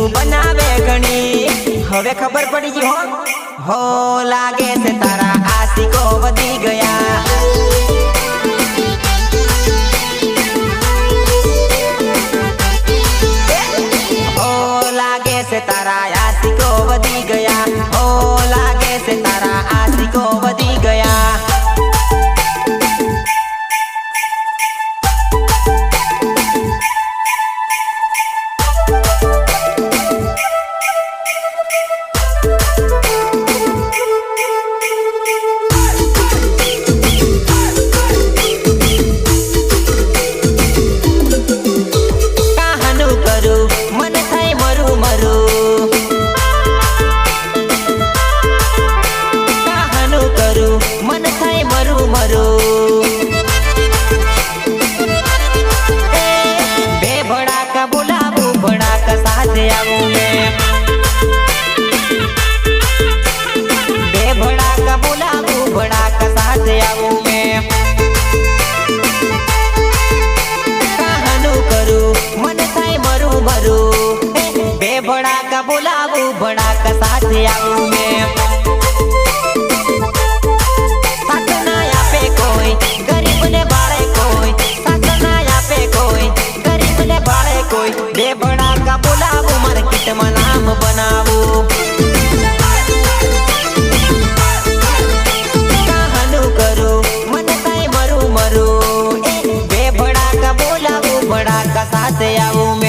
રીલું બનાવે ઘણી હવે ખબર પડી ગઈ હો હો લાગે છે તારા આશિકો વધી ગયા હો લાગે છે તારા બોલાવું ભણાક સાથે આવું મેં આપે કોઈ, ગરીબને બાળે કોઈ. સાથ ના આપે કોઈ, ગરીબને બાળે કોઈ. બે ભડાકા બોલાવું, માર્કેટમાં નામ બનાવું. સાથે આવું.